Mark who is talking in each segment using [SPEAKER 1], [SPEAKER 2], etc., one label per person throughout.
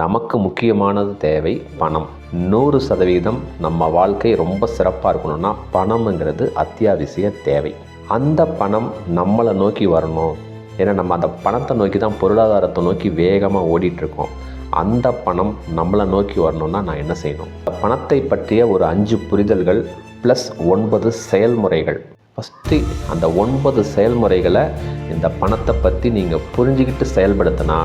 [SPEAKER 1] நமக்கு முக்கியமானது தேவை பணம். நூறு சதவீதம் நம்ம வாழ்க்கை ரொம்ப சிறப்பாக இருக்கணும்னா பணம்ங்கிறது அத்தியாவசிய தேவை. அந்த பணம் நம்மளை நோக்கி வரணும். ஏன்னா நம்ம அந்த பணத்தை நோக்கி தான் பொருளாதாரத்தை நோக்கி வேகமாக ஓடிட்டுருக்கோம். அந்த பணம் நம்மளை நோக்கி வரணும்னா நான் என்ன செய்யணும்? அந்த பணத்தை பற்றிய ஒரு அஞ்சு புரிதல்கள் ப்ளஸ் ஒன்பது செயல்முறைகள். ஃபஸ்ட்டு அந்த ஒன்பது செயல்முறைகளை இந்த பணத்தை பற்றி நீங்கள் புரிஞ்சுக்கிட்டு செயல்படுத்தினா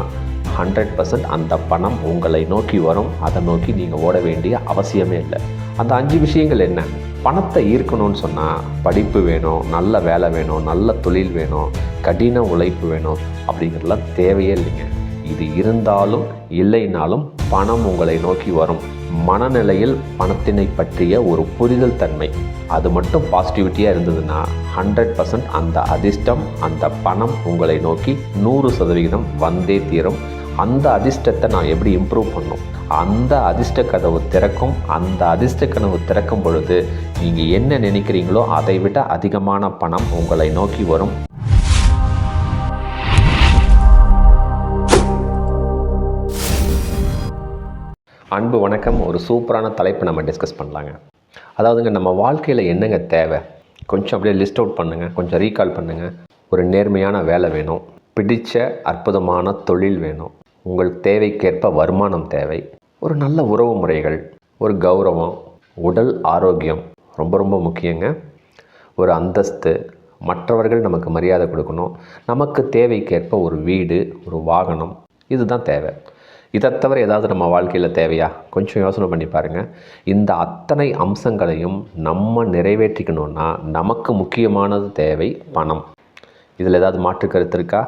[SPEAKER 1] ஹண்ட்ரட் பர்சன்ட் அந்த பணம் உங்களை நோக்கி வரும். அதை நோக்கி நீங்கள் ஓட வேண்டிய அவசியமே இல்லை. அந்த அஞ்சு விஷயங்கள் என்ன? பணத்தை ஈர்க்கணும்னு சொன்னால் படிப்பு வேணும் நல்ல வேலை வேணும் நல்ல தொழில் வேணும் கடின உழைப்பு வேணும் அப்படிங்கிறதுலாம் தேவையே இல்லைங்க. இது இருந்தாலும் இல்லைனாலும் பணம் உங்களை நோக்கி வரும். மனநிலையில் பணத்தினை பற்றிய ஒரு புரிதல் தன்மை. அது மட்டும் பாசிட்டிவிட்டியாக இருந்ததுன்னா ஹண்ட்ரட் பர்சன்ட் அந்த அதிர்ஷ்டம் அந்த பணம் உங்களை நோக்கி நூறு சதவிகிதம் வந்தே தீரும். அந்த அதிர்ஷ்டத்தை நான் எப்படி இம்ப்ரூவ் பண்ணும்? அந்த அதிர்ஷ்ட கதவு திறக்கும் அந்த அதிர்ஷ்ட கனவு திறக்கும் பொழுது நீங்கள் என்ன நினைக்கிறீங்களோ அதை விட அதிகமான பணம் உங்களை நோக்கி வரும். அன்பு வணக்கம். ஒரு சூப்பரான தலைப்பை நம்ம டிஸ்கஸ் பண்ணலாங்க. அதாவதுங்க நம்ம வாழ்க்கையில் என்னங்க தேவை? கொஞ்சம் அப்படியே லிஸ்ட் அவுட் பண்ணுங்கள் கொஞ்சம் ரீகால் பண்ணுங்கள் ஒரு நேர்மையான வேலை வேணும். பிடித்த அற்புதமான தொழில் வேணும். உங்கள் தேவைக்கேற்ப வருமானம் தேவை. ஒரு நல்ல உறவு முறைகள் ஒரு கௌரவம் உடல் ஆரோக்கியம் ரொம்ப ரொம்ப முக்கியங்க. ஒரு அந்தஸ்து மற்றவர்கள் நமக்கு மரியாதை கொடுக்கணும். நமக்கு தேவைக்கேற்ப ஒரு வீடு ஒரு வாகனம் இதுதான் தேவை. இதை தவிர ஏதாவது நம்ம வாழ்க்கையில் தேவையா? கொஞ்சம் யோசனை பண்ணி பாருங்கள் இந்த அத்தனை அம்சங்களையும் நம்ம நிறைவேற்றிக்கணும்னா நமக்கு முக்கியமானது தேவை பணம். இதில் ஏதாவது மாற்று கருத்து இருக்கா?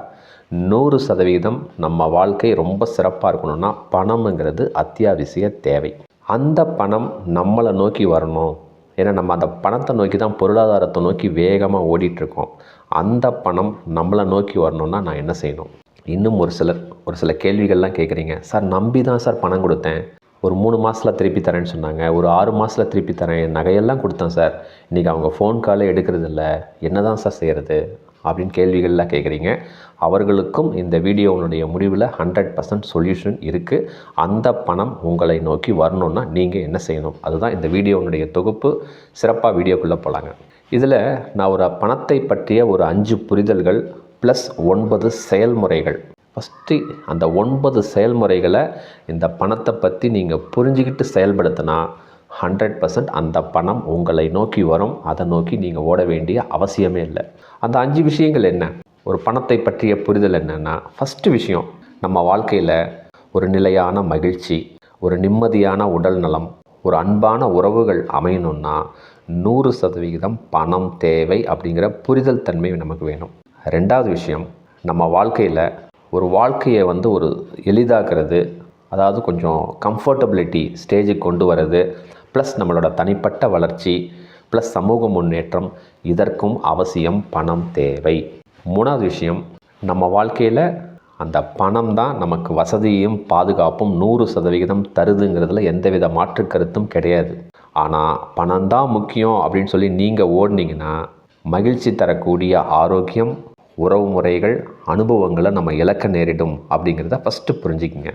[SPEAKER 1] நூறு சதவீதம் நம்ம வாழ்க்கை ரொம்ப சிறப்பாக இருக்கணும்னா பணம்ங்கிறது அத்தியாவசிய தேவை. அந்த பணம் நம்மளை நோக்கி வரணும். ஏன்னா நம்ம அந்த பணத்தை நோக்கி தான் பொருளாதாரத்தை நோக்கி வேகமாக ஓடிட்டுருக்கோம் அந்த பணம் நம்மளை நோக்கி வரணும்னா நான் என்ன செய்யணும்? இன்னும் ஒரு சிலர் ஒரு சில கேள்விகள்லாம் கேட்குறீங்க சார் நம்பி தான் சார் பணம் கொடுத்தேன். ஒரு மூணு மாதத்தில் திருப்பி தரேன்னு சொன்னாங்க. ஒரு ஆறு மாதத்தில் திருப்பி தரேன். நகையெல்லாம் கொடுத்தேன் சார். இன்றைக்கி அவங்க ஃபோன் காலே எடுக்கிறது இல்லை. என்ன தான் சார் செய்கிறது அப்படின்னு கேள்விகள்லாம் கேட்குறீங்க அவர்களுக்கும் இந்த வீடியோனுடைய முடிவில் ஹண்ட்ரட் பர்சன்ட் சொல்யூஷன் இருக்குது அந்த பணம் உங்களை நோக்கி வரணும்னா நீங்கள் என்ன செய்யணும்? அதுதான் இந்த வீடியோனுடைய தொகுப்பு. சிறப்பாக வீடியோக்குள்ளே போகலாங்க இதில் நான் ஒரு பணத்தை பற்றிய ஒரு அஞ்சு புரிதல்கள் ப்ளஸ் ஒன்பது செயல்முறைகள். ஃபஸ்ட்டு அந்த ஒன்பது செயல்முறைகளை இந்த பணத்தை பற்றி நீங்கள் புரிஞ்சுக்கிட்டு செயல்படுத்தினா ஹண்ட்ரட் பர்சன்ட் அந்த பணம் உங்களை நோக்கி வரும். அதை நோக்கி நீங்கள் ஓட வேண்டிய அவசியமே இல்லை. அந்த அஞ்சு விஷயங்கள் என்ன? ஒரு பணத்தை பற்றிய புரிதல் என்னென்னா ஃபஸ்ட்டு விஷயம் நம்ம வாழ்க்கையில் ஒரு நிலையான மகிழ்ச்சி ஒரு நிம்மதியான உடல் நலம் ஒரு அன்பான உறவுகள் அமையணும்னா நூறு சதவிகிதம் பணம் தேவை அப்படிங்கிற புரிதல் தன்மை நமக்கு வேணும். ரெண்டாவது விஷயம் நம்ம வாழ்க்கையில் ஒரு வாழ்க்கையை வந்து ஒரு எளிதாக்குறது அதாவது கொஞ்சம் கம்ஃபர்டபிலிட்டி ஸ்டேஜுக்கு கொண்டு வர்றது ப்ளஸ் நம்மளோட தனிப்பட்ட வளர்ச்சி ப்ளஸ் சமூக முன்னேற்றம் இதற்கும் அவசியம் பணம் தேவை. மூணாவது விஷயம் நம்ம வாழ்க்கையில் அந்த பணம் தான் நமக்கு வசதியும் பாதுகாப்பும் நூறு சதவிகிதம் தருதுங்கிறதுல எந்தவித மாற்று கருத்தும் கிடையாது. ஆனால் பணம் தான் முக்கியம் அப்படின்னு சொல்லி நீங்கள் ஓடினீங்கன்னா மகிழ்ச்சி தரக்கூடிய ஆரோக்கியம் உறவு முறைகள் அனுபவங்களை நம்ம இழக்க நேரிடும் அப்படிங்கிறத ஃபஸ்ட்டு புரிஞ்சுக்கிங்க.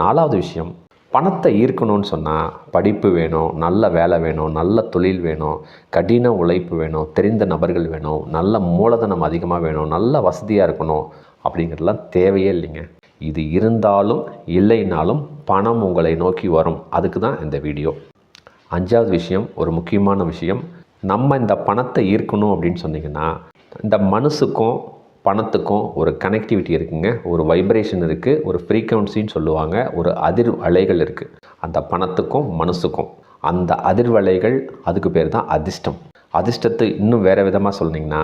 [SPEAKER 1] நாலாவது விஷயம் பணத்தை ஈர்க்கணும்னு சொன்னால் படிப்பு வேணும் நல்ல வேலை வேணும் நல்ல தொழில் வேணும் கடின உழைப்பு வேணும் தெரிந்த நபர்கள் வேணும் நல்ல மூலதனம் அதிகமாக வேணும் நல்ல வசதியாக இருக்கணும் அப்படிங்கிறதுலாம் தேவையே இல்லைங்க. இது இருந்தாலும் இல்லைனாலும் பணம் உங்களை நோக்கி வரும். அதுக்கு தான் இந்த வீடியோ. அஞ்சாவது விஷயம் ஒரு முக்கியமான விஷயம். நம்ம இந்த பணத்தை ஈர்க்கணும் அப்படின்னு சொன்னிங்கன்னா இந்த மனசுக்கும் பணத்துக்கும் ஒரு கனெக்டிவிட்டி இருக்குங்க. ஒரு வைப்ரேஷன் இருக்குது ஒரு ஃப்ரீக்வன்சின்னு சொல்லுவாங்க. ஒரு அதிர் அலைகள் இருக்குது அந்த பணத்துக்கும் மனசுக்கும். அந்த அதிர்வலைகள் அதுக்கு பேர் தான் அதிர்ஷ்டம். அதிர்ஷ்டத்தை இன்னும் வேறு விதமாக சொன்னீங்கன்னா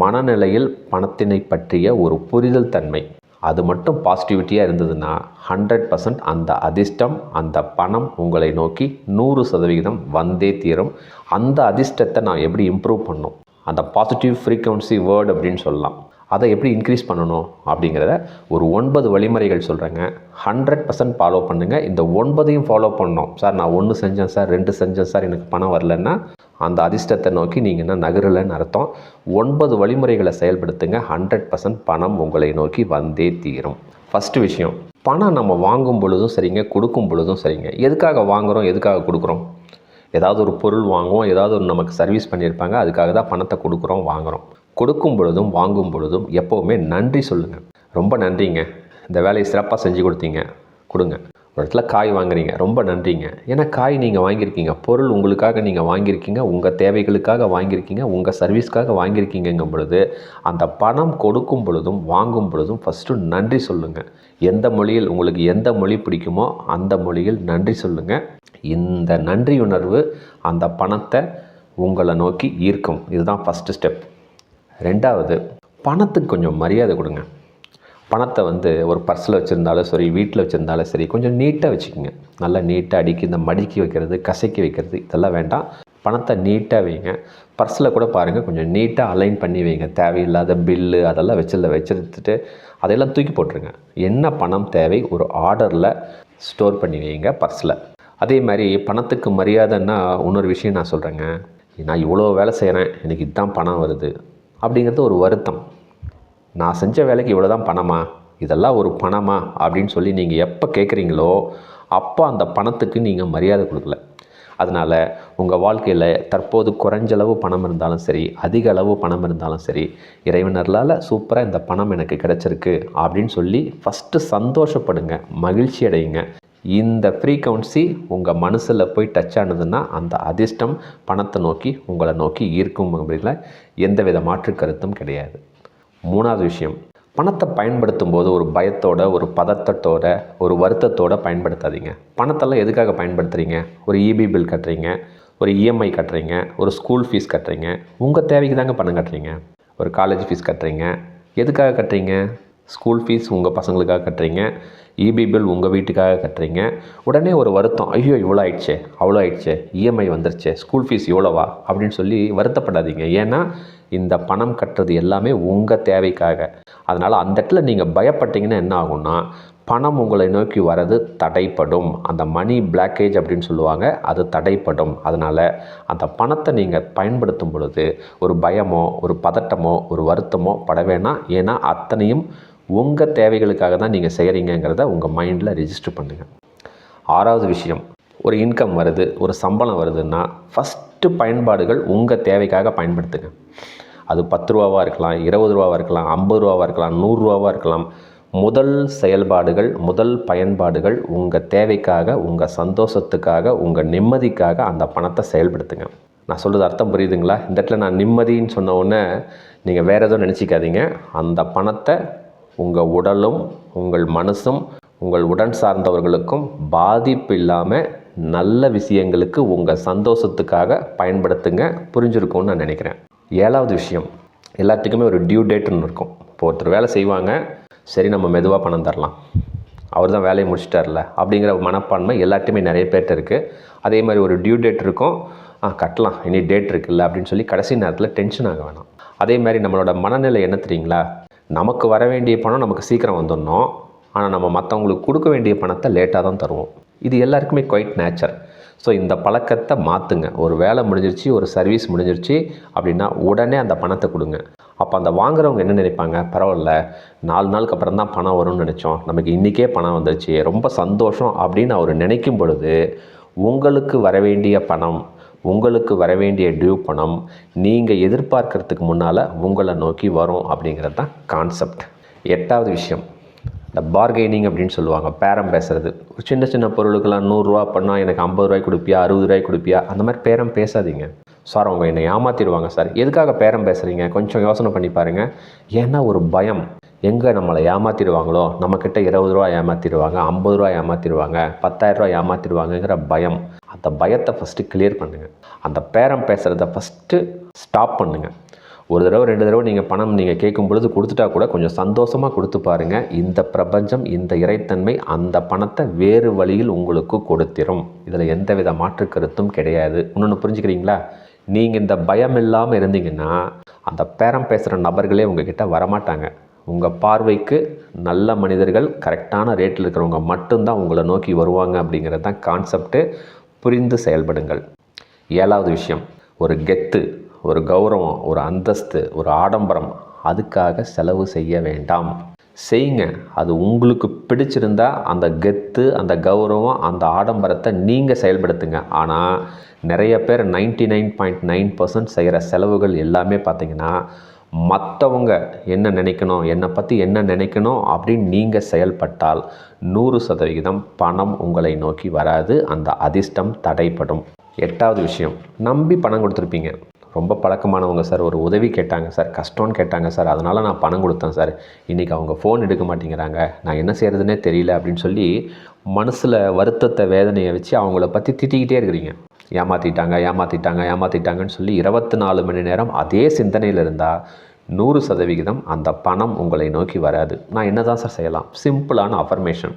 [SPEAKER 1] மனநிலையில் பணத்தினை பற்றிய ஒரு புரிதல் தன்மை. அது மட்டும் பாசிட்டிவிட்டியாக இருந்ததுன்னா ஹண்ட்ரட் பர்சன்ட் அந்த அதிர்ஷ்டம் அந்த பணம் உங்களை நோக்கி நூறு சதவிகிதம் வந்தே தீரும். அந்த அதிர்ஷ்டத்தை நான் எப்படி இம்ப்ரூவ் பண்ணும்? அந்த பாசிட்டிவ் ஃப்ரீக்வன்சி வேர்டு அப்படின்னு சொல்லலாம். அதை எப்படி இன்க்ரீஸ் பண்ணணும் அப்படிங்கிறத ஒரு ஒன்பது வழிமுறைகள் சொல்கிறேங்க ஹண்ட்ரட் பர்சன்ட் ஃபாலோ பண்ணுங்கள் இந்த ஒன்பதையும் ஃபாலோ பண்ணோம் சார் நான் ஒன்று செஞ்சேன் சார் ரெண்டு செஞ்சேன் சார் எனக்கு பணம் வரலன்னா அந்த அதிர்ஷ்டத்தை நோக்கி நீங்கள் என்ன நகரலைன்னு அர்த்தம். ஒன்பது வழிமுறைகளை செயல்படுத்துங்க. ஹண்ட்ரட் பர்சன்ட் பணம் உங்களை நோக்கி வந்தே தீரும். ஃபஸ்ட்டு விஷயம் பணம் நம்ம வாங்கும் பொழுதும் சரிங்க கொடுக்கும் பொழுதும் சரிங்க. எதுக்காக வாங்குகிறோம் எதுக்காக கொடுக்குறோம்? ஏதாவது ஒரு பொருள் வாங்குவோம் ஏதாவது ஒரு நமக்கு சர்வீஸ் பண்ணியிருப்பாங்க அதுக்காக தான் பணத்தை கொடுக்குறோம் வாங்குகிறோம் கொடுக்கும் பொழுதும் வாங்கும் பொழுதும் எப்போவுமே நன்றி சொல்லுங்கள் ரொம்ப நன்றிங்க. இந்த வேலையை சிறப்பாக செஞ்சு கொடுத்தீங்க. கொடுங்க. ஒரு இடத்துல காய் வாங்குறீங்க. ரொம்ப நன்றிங்க. ஏன்னா காய் நீங்கள் வாங்கியிருக்கீங்க. பொருள் உங்களுக்காக நீங்கள் வாங்கியிருக்கீங்க. உங்கள் தேவைகளுக்காக வாங்கியிருக்கீங்க. உங்கள் சர்வீஸ்க்காக வாங்கியிருக்கீங்கங்கும் பொழுது அந்த பணம் கொடுக்கும் பொழுதும் வாங்கும் பொழுதும் ஃபஸ்ட்டு நன்றி சொல்லுங்கள் எந்த மொழியில் உங்களுக்கு எந்த மொழி பிடிக்குமோ அந்த மொழியில் நன்றி சொல்லுங்கள் இந்த நன்றி உணர்வு அந்த பணத்தை உங்களை நோக்கி ஈர்க்கும். இதுதான் ஃபஸ்ட்டு ஸ்டெப் ரெண்டாவது பணத்துக்கு கொஞ்சம் மரியாதை கொடுங்க. பணத்தை வந்து ஒரு பர்ஸில் வச்சுருந்தாலும் சரி வீட்டில் வச்சுருந்தாலும் சரி கொஞ்சம் நீட்டாக வச்சுக்கோங்க. நல்லா நீட்டாக அடிக்கி இந்த மடிக்கி வைக்கிறது கசக்கி வைக்கிறது இதெல்லாம் வேண்டாம். பணத்தை நீட்டாக வைங்க. பர்ஸில் கூட பாருங்கள் கொஞ்சம் நீட்டாக அலைன் பண்ணி வைங்க. தேவையில்லாத பில்லு அதெல்லாம் வச்சில் வச்சுருத்துட்டு அதையெல்லாம் தூக்கி போட்டுருங்க. என்ன பணம் தேவை ஒரு ஆர்டரில் ஸ்டோர் பண்ணி வைங்க பர்ஸில் அதே மாதிரி பணத்துக்கு மரியாதைன்னா இன்னொரு விஷயம் நான் சொல்கிறேங்க நான் இவ்வளோ வேலை செய்கிறேன் எனக்கு இதுதான் பணம் வருது. அப்படிங்கிறது ஒரு வருத்தம். நான் செஞ்ச வேலைக்கு இவ்வளோ தான் பணமா? இதெல்லாம் ஒரு பணமா? அப்படின்னு சொல்லி நீங்கள் எப்போ கேட்குறீங்களோ அப்போ அந்த பணத்துக்கு நீங்கள் மரியாதை கொடுக்கல. அதனால் உங்கள் வாழ்க்கையில் தற்போது குறைஞ்சளவு பணம் இருந்தாலும் சரி அதிக அளவு பணம் இருந்தாலும் சரி இறைவனர்களால் சூப்பராக இந்த பணம் எனக்கு கிடச்சிருக்கு அப்படின்னு சொல்லி ஃபஸ்ட்டு சந்தோஷப்படுங்க மகிழ்ச்சி அடையுங்க இந்த ஃப்ரீக்வன்சி உங்கள் மனசில் போய் டச் ஆனதுன்னா அந்த அதிர்ஷ்டம் பணத்தை நோக்கி உங்களை நோக்கி ஈர்க்கும் அப்படின்னா எந்தவித மாற்று கருத்தும் கிடையாது. மூணாவது விஷயம் பணத்தை பயன்படுத்தும் போது ஒரு பயத்தோட ஒரு பதத்தத்தோட ஒரு வருத்தத்தோட பயன்படுத்தாதீங்க. பணத்தெல்லாம் எதுக்காக பயன்படுத்துகிறீங்க ஒரு இபி பில் கட்டுறீங்க ஒரு இஎம்ஐ கட்டுறீங்க ஒரு ஸ்கூல் ஃபீஸ் கட்டுறீங்க உங்கள் தேவைக்கு தாங்க பணம் கட்டுறீங்க? ஒரு காலேஜ் ஃபீஸ் கட்டுறீங்க எதுக்காக கட்டுறீங்க? ஸ்கூல் ஃபீஸ் உங்கள் பசங்களுக்காக கட்டுறீங்க. இபி பில் உங்கள் வீட்டுக்காக கட்டுறீங்க. உடனே ஒரு வருத்தம். ஐயோ இவ்வளோ ஆயிடுச்சே அவ்வளோ ஆயிடுச்சே இஎம்ஐ வந்துருச்சே ஸ்கூல் ஃபீஸ் இவ்வளோவா? அப்படின்னு சொல்லி வருத்தப்படாதீங்க. ஏன்னா இந்த பணம் கட்டுறது எல்லாமே உங்கள் தேவைக்காக. அதனால் அந்த இடத்துல நீங்கள் பயப்பட்டீங்கன்னா என்ன ஆகும்னா பணம் உங்களை நோக்கி வர்றது தடைப்படும். அந்த மணி பிளாக்கேஜ் அப்படின்னு சொல்லுவாங்க அது தடைப்படும். அதனால் அந்த பணத்தை நீங்கள் பயன்படுத்தும் பொழுது ஒரு பயமோ ஒரு பதட்டமோ ஒரு வருத்தமோ பட வேணாம். ஏன்னா அத்தனையும் உங்கள் தேவைகளுக்காக தான் நீங்கள் செய்கிறீங்கிறத உங்கள் மைண்டில் ரிஜிஸ்டர் பண்ணுங்கள் ஆறாவது விஷயம் ஒரு இன்கம் வருது ஒரு சம்பளம் வருதுன்னா ஃபஸ்ட்டு பயன்பாடுகள் உங்கள் தேவைக்காக பயன்படுத்துங்க. அது பத்து ரூபாவாக இருக்கலாம் இருபது ரூபாவாக இருக்கலாம் ஐம்பது ரூபாவாக இருக்கலாம் நூறுரூவாவாக இருக்கலாம். முதல் செயல்பாடுகள் முதல் பயன்பாடுகள் உங்கள் தேவைக்காக உங்கள் சந்தோஷத்துக்காக உங்கள் நிம்மதிக்காக அந்த பணத்தை செயல்படுத்துங்க. நான் சொல்கிறது அர்த்தம் புரியுதுங்களா? இந்த இடத்துல நான் நிம்மதின்னு சொன்ன உடனே நீங்கள் வேறு எதுவும் நினச்சிக்காதீங்க. அந்த பணத்தை உங்கள் உடலும் உங்கள் மனசும் உங்கள் உடன் சார்ந்தவர்களுக்கும் பாதிப்பு இல்லாமல் நல்ல விஷயங்களுக்கு உங்கள் சந்தோஷத்துக்காக பயன்படுத்துங்க. புரிஞ்சிருக்கும்னு நான் நினைக்கிறேன். ஏழாவது விஷயம் எல்லாத்துக்குமே ஒரு டியூ டேட்டுன்னு இருக்கும். இப்போ ஒருத்தர் வேலை செய்வாங்க சரி நம்ம மெதுவாக பணம் தரலாம். அவர் தான் வேலையை முடிச்சிட்டார்ல அப்படிங்கிற மனப்பான்மை எல்லாத்தையுமே நிறைய பேர்கிட்ட இருக்குது அதே மாதிரி ஒரு டியூ டேட் இருக்கும் ஆ கட்டலாம் இனி டேட் இருக்குல்ல அப்படின்னு சொல்லி கடைசி நேரத்தில் டென்ஷன் ஆக வேணாம். அதே மாதிரி நம்மளோட மனநிலை என்ன தெரியுங்களா? நமக்கு வர வேண்டிய பணம் நமக்கு சீக்கிரம் வந்துடணும். ஆனால் நம்ம மற்றவங்களுக்கு கொடுக்க வேண்டிய பணத்தை லேட்டாக தான் தருவோம். இது எல்லாருக்குமே குவைட் நேச்சர் ஸோ இந்த பழக்கத்தை மாற்றுங்க ஒரு வேலை முடிஞ்சிருச்சு ஒரு சர்வீஸ் முடிஞ்சிருச்சு அப்படின்னா உடனே அந்த பணத்தை கொடுங்க. அப்போ அந்த வாங்குறவங்க என்ன நினைப்பாங்க? பரவாயில்ல நாலு நாளுக்கு அப்புறம் தான் பணம் வரும்னு நினச்சோம். நமக்கு இன்றைக்கே பணம் வந்துருச்சு. ரொம்ப சந்தோஷம் அப்படின்னு அவர் நினைக்கும் பொழுது உங்களுக்கு வர வேண்டிய பணம் உங்களுக்கு வர வேண்டிய டியூ பணம் நீங்கள் எதிர்பார்க்கறதுக்கு முன்னால் உங்களை நோக்கி வரும் அப்படிங்கிறது தான் கான்செப்ட் எட்டாவது விஷயம் இந்த பார்கெனிங் அப்படின்னு சொல்லுவாங்க பேரம் பேசுறது. ஒரு சின்ன சின்ன பொருளுக்கெல்லாம் நூறுரூவா பண்ணால் எனக்கு ஐம்பது ரூபாய் கொடுப்பியா அறுபது ரூபாய் கொடுப்பியா? அந்த மாதிரி பேரம் பேசாதீங்க. சார் அவங்க என்னை ஏமாற்றிடுவாங்க சார். எதுக்காக பேரம் பேசுகிறீங்க கொஞ்சம் யோசனை பண்ணி பாருங்கள் ஏன்னா ஒரு பயம். எங்கே நம்மளை ஏமாற்றிடுவாங்களோ நம்மக்கிட்ட இருபது ரூபா ஏமாற்றிடுவாங்க ஐம்பது ரூபா ஏமாற்றிடுவாங்க பத்தாயிரரூவா ஏமாற்றிடுவாங்கங்கிற பயம். அந்த பயத்தை ஃபஸ்ட்டு கிளியர் பண்ணுங்கள் அந்த பேரம் பேசுகிறத ஃபஸ்ட்டு ஸ்டாப் பண்ணுங்கள் ஒரு தடவை ரெண்டு தடவை நீங்கள் பணம் நீங்கள் கேட்கும் பொழுது கொடுத்துட்டா கூட கொஞ்சம் சந்தோஷமாக கொடுத்து பாருங்கள் இந்த பிரபஞ்சம் இந்த இறைத்தன்மை அந்த பணத்தை வேறு வழியில் உங்களுக்கு கொடுத்திரும். இதில் எந்தவித மாற்று கருத்தும் கிடையாது. இன்னொன்று புரிஞ்சுக்கிறீங்களா? நீங்கள் இந்த பயம் இல்லாமல் இருந்தீங்கன்னா அந்த பேரம் பேசுகிற நபர்களே உங்ககிட்ட வரமாட்டாங்க. உங்கள் பார்வைக்கு நல்ல மனிதர்கள் கரெக்டான ரேட்டில் இருக்கிறவங்க மட்டும்தான் உங்களை நோக்கி வருவாங்க அப்படிங்கிறது தான் கான்செப்ட்டு புரிந்து செயல்படுங்கள். ஏழாவது விஷயம் ஒரு கெத்து ஒரு கௌரவம் ஒரு அந்தஸ்து ஒரு ஆடம்பரம் அதுக்காக செலவு செய்ய வேண்டாம். செய்யுங்க. அது உங்களுக்கு பிடிச்சிருந்தா அந்த கெத்து அந்த கௌரவம் அந்த ஆடம்பரத்தை நீங்கள் செயல்படுத்துங்க. ஆனால் நிறைய பேர் ninety nine point nine percent செய்கிற செலவுகள் எல்லாமே பார்த்திங்கன்னா மற்றவங்க என்ன நினைக்கணும் என்னை பற்றி என்ன நினைக்கணும் அப்படின்னு நீங்கள் செயல்பட்டால் நூறு சதவிகிதம் பணம் உங்களை நோக்கி வராது அந்த அதிர்ஷ்டம் தடைப்படும் எட்டாவது விஷயம் நம்பி பணம் கொடுத்துருப்பீங்க. ரொம்ப பழக்கமானவங்க சார் ஒரு உதவி கேட்டாங்க சார் கஷ்டம்னு கேட்டாங்க சார் அதனால் நான் பணம் கொடுத்தேன் சார். இன்றைக்கி அவங்க ஃபோன் எடுக்க மாட்டேங்கிறாங்க நான் என்ன செய்கிறதுனே தெரியல அப்படின்னு சொல்லி மனசில் வருத்தத்தை வேதனையை வச்சு அவங்கள பற்றி திட்டிக்கிட்டே இருக்கிறீங்க. ஏமாற்றிட்டாங்க ஏமாற்றிட்டாங்க ஏமாற்றிட்டாங்கன்னு சொல்லி இருபத்தி நாலு மணி நேரம் அதே சிந்தனையில் இருந்தால் நூறு சதவிகிதம் அந்த பணம் உங்களை நோக்கி வராது. நான் என்ன தான் சார் செய்யலாம்? சிம்பிளான அஃபர்மேஷன்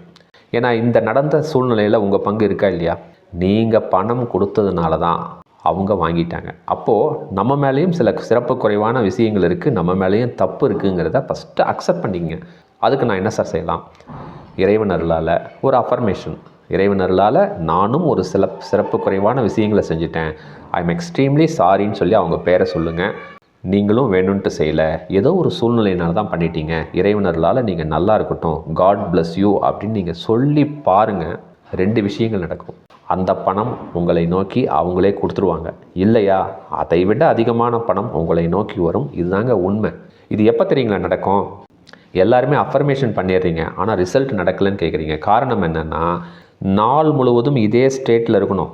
[SPEAKER 1] ஏன்னா இந்த நடந்த சூழ்நிலையில் உங்கள் பங்கு இருக்கா இல்லையா? நீங்கள் பணம் கொடுத்ததுனால தான் அவங்க வாங்கிட்டாங்க. அப்போது நம்ம மேலேயும் சில சிறப்பு குறைவான விஷயங்கள் இருக்குது நம்ம மேலேயும் தப்பு இருக்குங்கிறத ஃபஸ்ட்டு அக்செப்ட் பண்ணிக்கங்க. அதுக்கு நான் என்ன சார் செய்யலாம்? இறைவன் அருளால் ஒரு அஃபர்மேஷன் இறைவன் அருளால் நானும் ஒரு சில சிறப்பு குறைவான விஷயங்களை செஞ்சுட்டேன். ஐ எம் எக்ஸ்ட்ரீம்லி சாரின்னு சொல்லி அவங்க பேரை சொல்லுங்கள் நீங்களும் வேணும்ன்ட்டு செய்யலை. ஏதோ ஒரு சூழ்நிலையினால தான் பண்ணிட்டீங்க. இறைவனர்களால் நீங்கள் நல்லா இருக்கட்டும். காட் பிளஸ் யூ அப்படின்னு நீங்கள் சொல்லி பாருங்கள் ரெண்டு விஷயங்கள் நடக்கும். அந்த பணம் உங்களை நோக்கி அவங்களே கொடுத்துருவாங்க. இல்லையா? அதை விட அதிகமான பணம் உங்களை நோக்கி வரும். இதுதாங்க உண்மை. இது எப்போ தெரியுங்களா நடக்கும்? எல்லாருமே அஃபர்மேஷன் பண்ணிடுறீங்க. ஆனால் ரிசல்ட் நடக்கலைன்னு கேட்குறீங்க காரணம் என்னென்னா நாள் முழுவதும் இதே ஸ்டேட்டில் இருக்கணும்.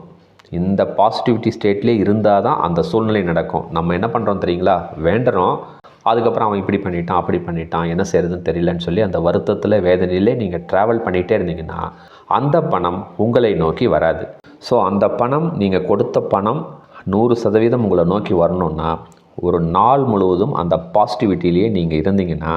[SPEAKER 1] இந்த பாசிட்டிவிட்டி ஸ்டேட்லேயே இருந்தால் தான் அந்த சூழ்நிலை நடக்கும். நம்ம என்ன பண்ணுறோம் தெரியுங்களா? வேண்டுறோம். அதுக்கப்புறம் அவன் இப்படி பண்ணிட்டான் அப்படி பண்ணிட்டான் என்ன செய்யறதுன்னு தெரியலன்னு சொல்லி அந்த வருத்தத்தில் வேதனையிலே நீங்கள் ட்ராவல் பண்ணிகிட்டே இருந்தீங்கன்னா அந்த பணம் உங்களை நோக்கி வராது. ஸோ அந்த பணம் நீங்கள் கொடுத்த பணம் நூறு சதவீதம் உங்களை நோக்கி வரணும்னா ஒரு நாள் முழுவதும் அந்த பாசிட்டிவிட்டிலேயே நீங்கள் இருந்தீங்கன்னா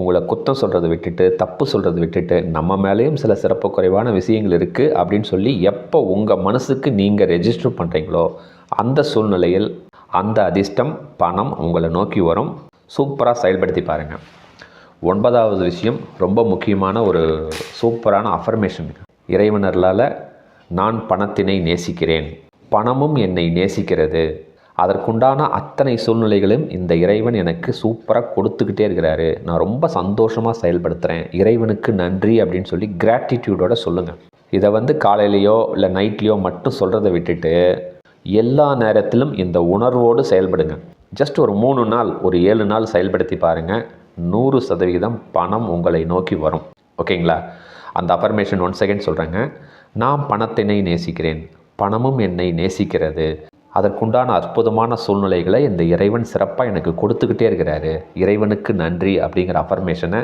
[SPEAKER 1] உங்களை குத்தம் சொல்கிறத விட்டுட்டு தப்பு சொல்கிறத விட்டுட்டு நம்ம மேலேயும் சில சிறப்பு குறைவான விஷயங்கள் இருக்குது அப்படின்னு சொல்லி எப்போ உங்கள் மனசுக்கு நீங்கள் ரெஜிஸ்டர் பண்ணுறீங்களோ அந்த சூழ்நிலையில் அந்த அதிர்ஷ்டம் பணம் உங்களை நோக்கி வரும். சூப்பராக செயல்படுத்தி பாருங்கள் ஒன்பதாவது விஷயம் ரொம்ப முக்கியமான ஒரு சூப்பரான அஃபர்மேஷன் இறைவனர்களால் நான் பணத்தினை நேசிக்கிறேன். பணமும் என்னை நேசிக்கிறது. அதற்குண்டான அத்தனை சூழ்நிலைகளும் இந்த இறைவன் எனக்கு சூப்பராக கொடுத்துக்கிட்டே இருக்கிறாரு. நான் ரொம்ப சந்தோஷமாக செயல்படுத்துகிறேன் இறைவனுக்கு நன்றி அப்படின்னு சொல்லி கிராட்டிடியூடோட சொல்லுங்கள் இதை வந்து காலையிலையோ இல்லை நைட்லேயோ மட்டும் சொல்கிறத விட்டுட்டு எல்லா நேரத்திலும் இந்த உணர்வோடு செயல்படுங்க. ஜஸ்ட் ஒரு மூணு நாள் ஒரு ஏழு நாள் செயல்படுத்தி பாருங்கள் நூறு சதவிகிதம் பணம் உங்களை நோக்கி வரும். ஓகேங்களா? அந்த அஃபர்மேஷன் ஒன் செகண்ட் சொல்கிறேங்க நான் பணத்தினை நேசிக்கிறேன். பணமும் என்னை நேசிக்கிறது. அதற்குண்டான அற்புதமான சூழ்நிலைகளை இந்த இறைவன் சிறப்பாக எனக்கு கொடுத்துக்கிட்டே இருக்கிறாரு. இறைவனுக்கு நன்றி அப்படிங்கிற அஃபர்மேஷனை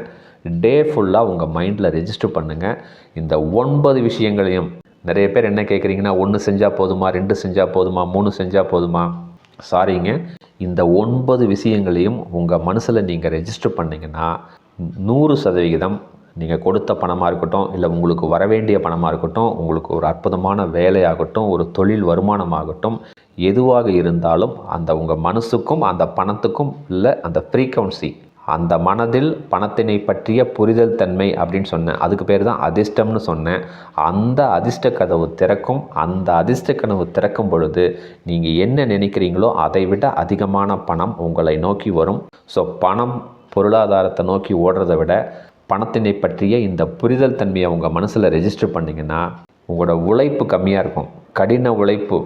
[SPEAKER 1] டே ஃபுல்லாக உங்கள் மைண்டில் ரெஜிஸ்டர் பண்ணுங்கள் இந்த ஒன்பது விஷயங்களையும் நிறைய பேர் என்ன கேட்குறீங்கன்னா ஒன்று செஞ்சால் போதுமா? ரெண்டு செஞ்சால் போதுமா? மூணு செஞ்சால் போதுமா? சாரிங்க இந்த ஒன்பது விஷயங்களையும் உங்கள் மனசில் நீங்கள் ரெஜிஸ்டர் பண்ணிங்கன்னா நூறு சதவிகிதம் நீங்கள் கொடுத்த பணமாக இருக்கட்டும் இல்லை உங்களுக்கு வர வேண்டிய பணமாக இருக்கட்டும் உங்களுக்கு ஒரு அற்புதமான வேலையாகட்டும் ஒரு தொழில் வருமானமாகட்டும் எதுவாக இருந்தாலும் அந்த உங்கள் மனசுக்கும் அந்த பணத்துக்கும் இல்லை அந்த ஃப்ரீக்வன்சி அந்த மனதில் பணத்தினை பற்றிய புரிதல் தன்மை அப்படின்னு சொன்னேன். அதுக்கு பேர் தான் அதிர்ஷ்டம்னு சொன்னேன். அந்த அதிர்ஷ்ட கதவு திறக்கும் அந்த அதிர்ஷ்ட கனவு திறக்கும் பொழுது நீங்கள் என்ன நினைக்கிறீங்களோ அதை விட அதிகமான பணம் உங்களை நோக்கி வரும். ஸோ பணம் பொருளாதாரத்தை நோக்கி ஓடுறதை விட பணத்தினை பற்றிய இந்த புரிதல் தன்மையை உங்கள் மனசில் ரெஜிஸ்டர் பண்ணிங்கன்னா உங்களோட உழைப்பு கம்மியாக இருக்கும். கடின உழைப்பு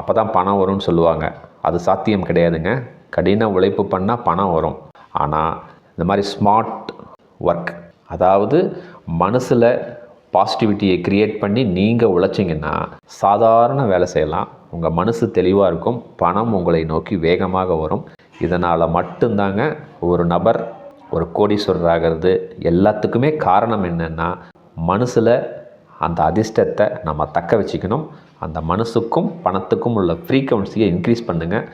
[SPEAKER 1] அப்போ தான் பணம் வரும்னு சொல்லுவாங்க. அது சாத்தியம் கிடையாதுங்க. கடின உழைப்பு பண்ணால் பணம் வரும். ஆனால் இந்த மாதிரி ஸ்மார்ட் ஒர்க் அதாவது மனசில் பாசிட்டிவிட்டியை க்ரியேட் பண்ணி நீங்கள் உழைச்சிங்கன்னா சாதாரண வேலை செய்யலாம். உங்கள் மனசு தெளிவாக இருக்கும். பணம் உங்களை நோக்கி வேகமாக வரும். இதனால் மட்டும்தாங்க ஒரு நபர் ஒரு கோடீஸ்வரர் ஆகிறது எல்லாத்துக்குமே காரணம் என்னென்னா மனசில் அந்த அதிர்ஷ்டத்தை நம்ம தக்க வச்சுக்கணும். அந்த மனசுக்கும் பணத்துக்கும் உள்ள ஃப்ரீக்குவன்சியை இன்க்ரீஸ் பண்ணுங்கள்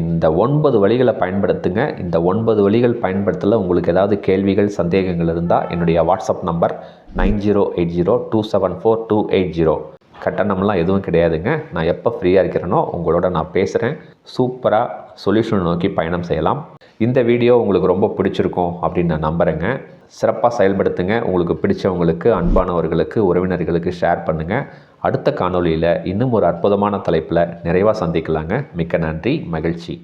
[SPEAKER 1] இந்த ஒன்பது வழிகளை பயன்படுத்துங்க. இந்த ஒன்பது வழிகள் பயன்படுத்தல உங்களுக்கு ஏதாவது கேள்விகள் சந்தேகங்கள் இருந்தால் என்னுடைய WhatsApp number nine zero eight zero two seven four two eight zero. கட்டணம்லாம் எதுவும் கிடையாதுங்க. நான் எப்போ ஃப்ரீயாக இருக்கிறேனோ உங்களோட நான் பேசுகிறேன் சூப்பராக சொல்யூஷன் நோக்கி பயணம் செய்யலாம். இந்த வீடியோ உங்களுக்கு ரொம்ப பிடிச்சிருக்கும் அப்படின்னு நான் நம்புகிறேங்க சிறப்பாக செயல்படுத்துங்க. உங்களுக்கு பிடிச்சவங்களுக்கு அன்பானவர்களுக்கு உறவினர்களுக்கு ஷேர் பண்ணுங்கள் அடுத்த காணொளியில் இன்னும் ஒரு அற்புதமான தலைப்பில் நிறைவாக சந்திக்கலாங்க. மிக்க நன்றி மகிழ்ச்சி.